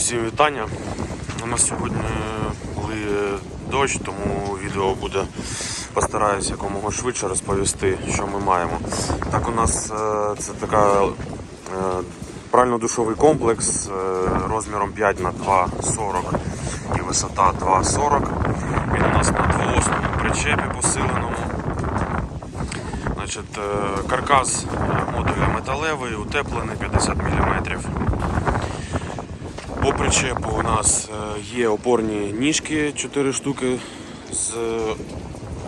Всім вітання. У нас сьогодні були дощ, тому відео буде постараюся якомога швидше розповісти, що ми маємо. Так, у нас е, це така е, прально-душовий комплекс е, розміром 5 на 2,40 і висота 2,40. Він у нас на двоосному причепі посиленому. Значить, е, каркас модуля металевий, утеплений 50 мм. По причепу у нас е, є опорні ніжки 4 штуки з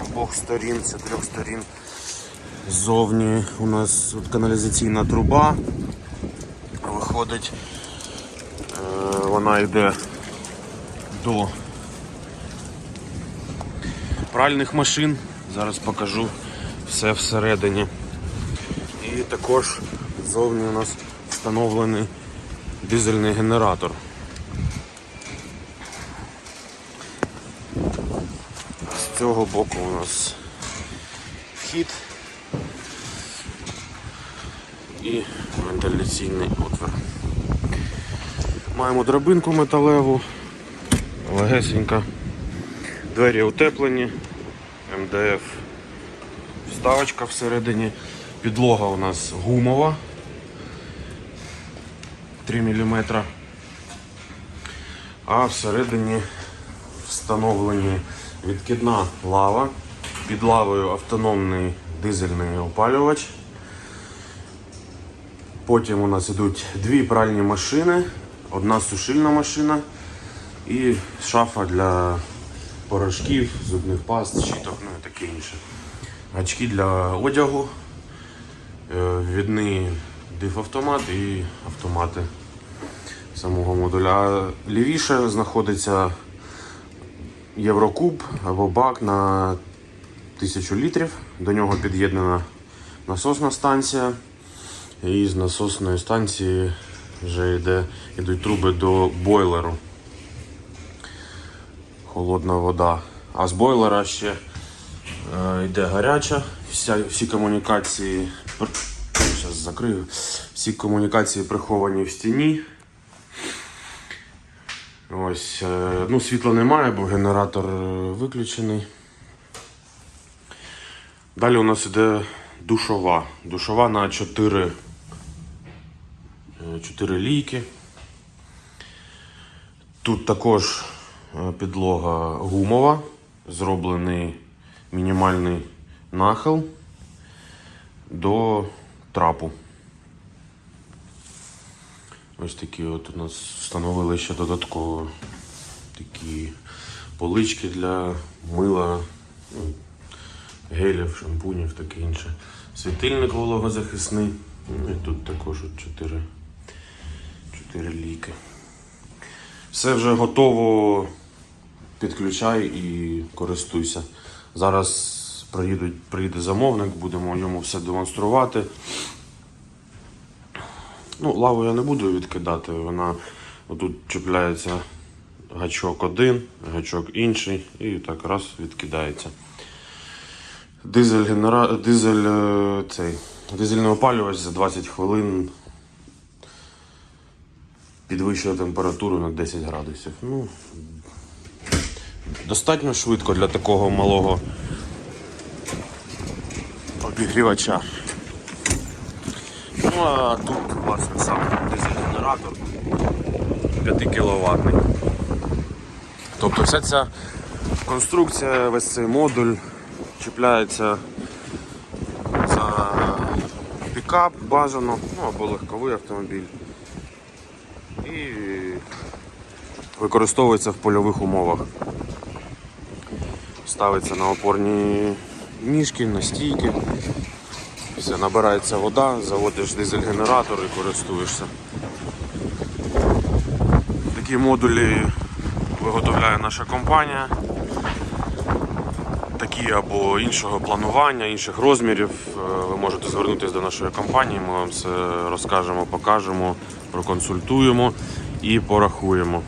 обох сторін, з трьох сторін. Ззовні у нас каналізаційна труба виходить. Е, Вона йде до пральних машин. Зараз покажу все всередині. І також ззовні у нас встановлений дизельний генератор. З цього боку у нас вхід і вентиляційний отвір. Маємо драбинку металеву, легесенька, двері утеплені, МДФ вставочка всередині, підлога у нас гумова. 3 мм. А всередині встановлені відкидна лава. Під лавою автономний дизельний опалювач. Потім у нас йдуть дві пральні машини, одна сушильна машина і шафа для порошків, зубних паст, щіток, ну і таке інше. Гачки для одягу, е, відний дифавтомат і автомати самого модуля. Лівіше знаходиться Єврокуб або бак на 1000 літрів. До нього під'єднана насосна станція. І з насосної станції вже йде, йдуть труби до бойлеру. Холодна вода. А з бойлера ще е, йде гаряча. Вся, всі комунікації. Зараз закрию. Всі комунікації приховані в стіні. Ось, е, ну, світла немає, бо генератор е, виключений. Далі у нас іде душова. Душова на 4, 4 лійки. Тут також е, підлога гумова, зроблений мінімальний нахил до трапу. Ось такі от у нас встановили ще додатково такі полички для мила, ну, гелів, шампунів, таке інше. Світильник вологозахисний. Ну і тут також от 4, 4 ліки. Все вже готово. Підключай і користуйся. Зараз приїде замовник, будемо йому все демонструвати. Ну, лаву я не буду відкидати, вона отут чіпляється гачок один, гачок інший і так раз відкидається. Дизель, генера... Дизель, е, цей, дизельний опалювач за 20 хвилин підвищує температуру на 10 градусів. Ну, достатньо швидко для такого малого обігрівача. Ну а тут власне сам дизель-генератор 5 кВт. Тобто вся ця конструкція, весь цей модуль чіпляється за пікап бажано, ну або легковий автомобіль. І використовується в польових умовах. Ставиться на опорні ніжки, на стійки. Все, набирається вода, заводиш дизель-генератор і користуєшся. Такі модулі виготовляє наша компанія. Такі або іншого планування, інших розмірів. Е, Ви можете звернутися до нашої компанії, ми вам все розкажемо, покажемо, проконсультуємо і порахуємо.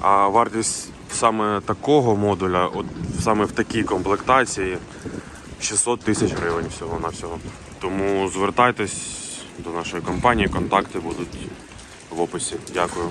А вартість саме такого модуля, от саме в такій комплектації, 600 тисяч гривень всього на всього. Тому звертайтесь до нашої компанії, контакти будуть в описі. Дякую.